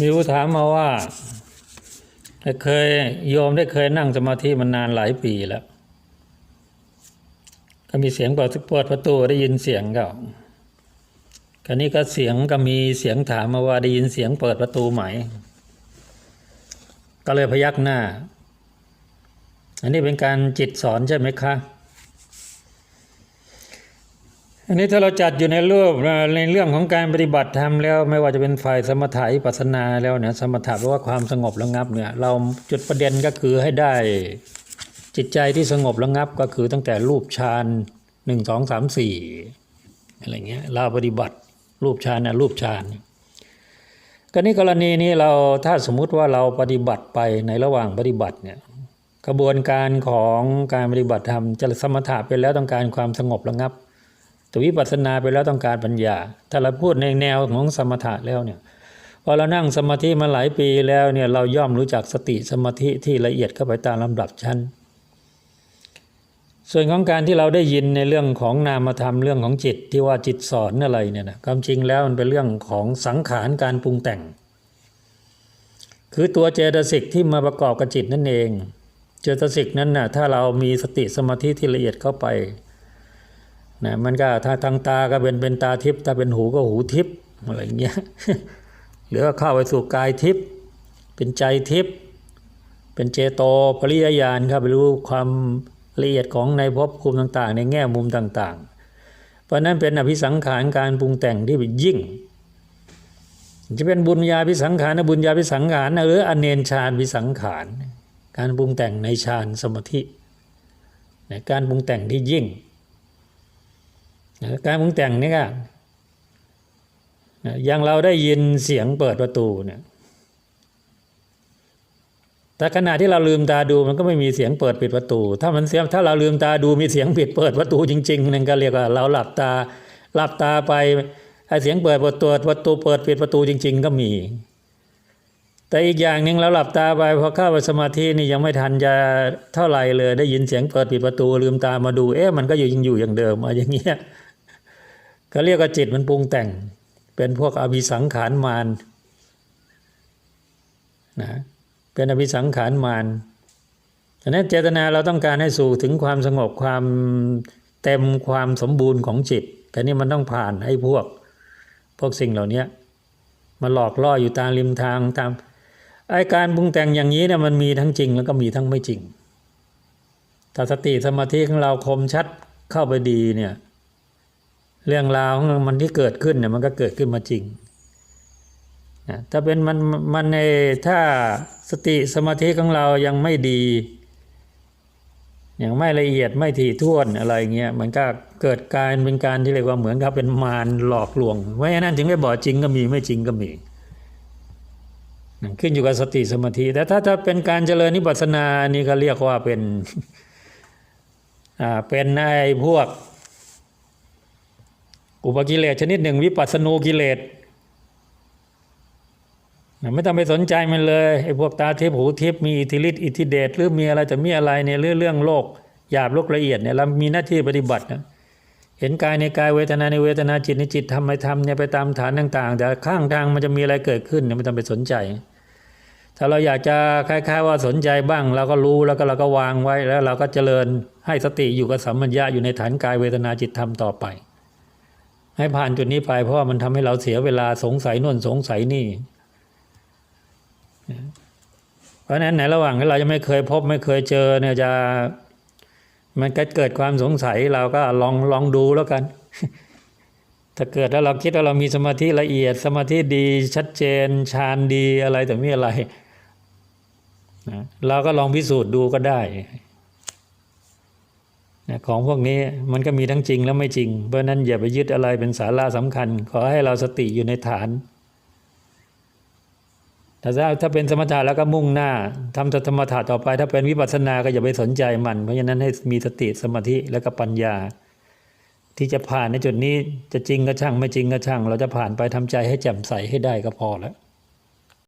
มีผู้ถามมาว่าเคยโยมได้เคยนั่งสมาธิมานานหลายปีแล้ว ก็มีเสียงเปิดเปิดประตูได้ยินเสียงก็คราวนี้ก็เสียงก็มีเสียงถามมาว่าได้ยินเสียงเปิดประตูไหม ก็เลยพยักหน้า อันนี้เป็นการจิตสอนใช่ไหมคะ อันนี้ถ้าเราจัดอยู่ในรูปในเรื่องของการปฏิบัติธรรมแล้ว ไม่ว่าจะเป็นฝ่ายสมถะวิปัสสนาแล้วเนี่ยสมถะแปลว่าความสงบระงับเนี่ยเราจุดประเด็นก็คือให้ได้จิตใจที่สงบระงับก็คือตั้งแต่รูปฌานหนึ่งสองสามสี่อะไรเงี้ยเราปฏิบัติรูปฌานนะรูปฌานก็นี่กรณีนี้เราถ้าสมมุติว่าเราปฏิบัติไปในระหว่างปฏิบัติเนี่ยกระบวนการของการปฏิบัติธรรมจะสมถะไปแล้วต้องการความสงบระงับ แต่วิปัสสนาไปแล้วต้องการปัญญา ถ้าเราพูดในแนวของสมถะแล้วเนี่ยพอเรานั่งสมาธิมาหลายปีแล้วเนี่ยเราย่อมรู้จักสติสมาธิที่ละเอียดเข้าไปตามลำดับชั้น ส่วนของการที่เราได้ยินในเรื่องของนามธรรมเรื่องของจิตที่ว่าจิตสอนอะไรเนี่ยนะความจริงแล้วมันเป็นเรื่องของสังขารการปรุงแต่ง คือตัวเจตสิกที่มาประกอบกับจิตนั่นเอง เจตสิกนั้นนะ่ะถ้าเรามีสติสมาธิที่ละเอียดเข้าไป นะมันก็ถ้าทางตาก็เป็นเป็นตาทิพย์ถ้าเป็นหูก็หูทิพย์อะไรอย่างเงี้ยหรือว่าเข้าไปสู่กายทิพย์เป็นใจทิพย์เป็นเจโตปริยญาณครับไปรู้ความละเอียดของในภพภูมิต่างๆ ในแง่มุมต่าง ๆ เพราะนั้นเป็นอภิสังขารการปรุงแต่งที่ยิ่ง จะเป็นบุญญาภิสังขารนะบุญญาภิสังขารนะหรืออเนนฌานภิสังขาร การปรุงแต่งในฌานสมาธินการปรุงแต่งที่ยิ่ง การปรุงแต่งนี่ก็อย่างเราได้ยินเสียงเปิดประตูเนี่ยแต่ขณะที่เราลืมตาดูมันก็ไม่มีเสียงเปิดปิดประตู ถ้ามันเสียงถ้าเราลืมตาดูมีเสียงปิดเปิดประตูจริงๆนั่นก็เรียกว่าเราหลับตาหลับตาไปไอ้เสียงเปิดประตูประตูเปิดปิดประตูจริง ๆ ก็มี แต่อีกอย่างหนึ่งเราหลับตาไปพอเข้าไปสมาธินี่ยังไม่ทันจะเท่าไหร่เลย ได้ยินเสียงเปิดปิดประตูลืมตามาดู เอ๊ะมันก็อยู่ยังอยู่อย่างเดิมอะอย่างเงี้ย เขาเรียกว่าจิตมันปรุงแต่ง เป็นพวกอภิสังขารมารนะเป็นอภิสังขารมารฉะนั้นเจตนาเราต้องการให้สู่ถึงความสงบความเต็มความสมบูรณ์ของจิตแต่นี่มันต้องผ่านไอ้พวก พวกสิ่งเหล่านี้มาหลอกล่ออยู่ตามริมทางตามไอ้การปรุงแต่งอย่างนี้เนี่ยมันมีทั้งจริงแล้วก็มีทั้งไม่จริงถ้าสติสมาธิของเราคมชัดเข้าไปดีเนี่ย เรื่องราวของมันที่เกิดขึ้นเนี่ยมันก็เกิดขึ้นมาจริงนะถ้าเป็นมันมันในถ้าสติสมาธิของเรายังไม่ดีอย่างไม่ละเอียดไม่ถี่ถ้วนอะไรเงี้ยมันก็เกิดการเป็นการที่เรียกว่าเหมือนกับเป็นมารหลอกลวงเพราะฉะนั้นถึงได้บอกจริงก็มีไม่จริงก็มีขึ้นอยู่กับสติสมาธิแต่ถ้าถ้าเป็นการเจริญนิพพานานี่ก็เรียกว่าเป็นอ่าเป็นไอ้พวก อุปกิเลสชนิดหนึ่งวิปัสสนูกิเลสไม่ต้องไปสนใจมันเลยไอ้พวกตาทิพย์หูทิพย์มีอิทธิฤทธิอิทธิเดชหรือมีอะไรจะมีอะไรเนี่ยเรื่องเรื่องโลกหยาบโลกละเอียดเนี่ยเรามีหน้าที่ปฏิบัตินะเห็นกายในกายเวทนาในเวทนาจิตในจิตทำไม่ทำเนี่ยไปตามฐานต่าง ๆ แต่ข้างทางมันจะมีอะไรเกิดขึ้นเนี่ยไม่ต้องไปสนใจ ถ้าเราอยากจะคล้ายๆว่าสนใจบ้าง เราก็รู้แล้วก็เราก็วางไว้แล้วเราก็เจริญให้สติอยู่กับสัมมัญญะอยู่ในฐานกายเวทนาจิตธรรมต่อไป ให้ผ่านจุดนี้ไป เพราะว่ามันทำให้เราเสียเวลาสงสัยน่นสงสัยนี่ เพราะฉะนั้นในระหว่างที่เรายังไม่เคยพบไม่เคยเจอเนี่ยจะมันก็เกิดความสงสัยเราก็ลองลองดูแล้วกัน ถ้าเกิดแล้วเราคิดว่าเรามีสมาธิละเอียด สมาธิดีชัดเจนฌานดีอะไรแต่ไม่อะไรนะเราก็ลองพิสูจน์ดูก็ได้ นะของพวกนี้มันก็มีทั้งจริงและไม่จริง เพราะนั้นอย่าไปยึดอะไรเป็นสาระสำคัญ ขอให้เราสติอยู่ในฐานแต่ถ้าถ้าเป็นสมถะแล้วก็มุ่งหน้าทำสมถะต่อไป ถ้าเป็นวิปัสสนาก็อย่าไปสนใจมัน เพราะฉะนั้นให้มีสติสมาธิแล้วก็ปัญญา ที่จะผ่านในจุดนี้จะจริงก็ช่างไม่จริงก็ช่าง เราจะผ่านไปทำใจให้แจ่มใสให้ได้ก็พอแล้ว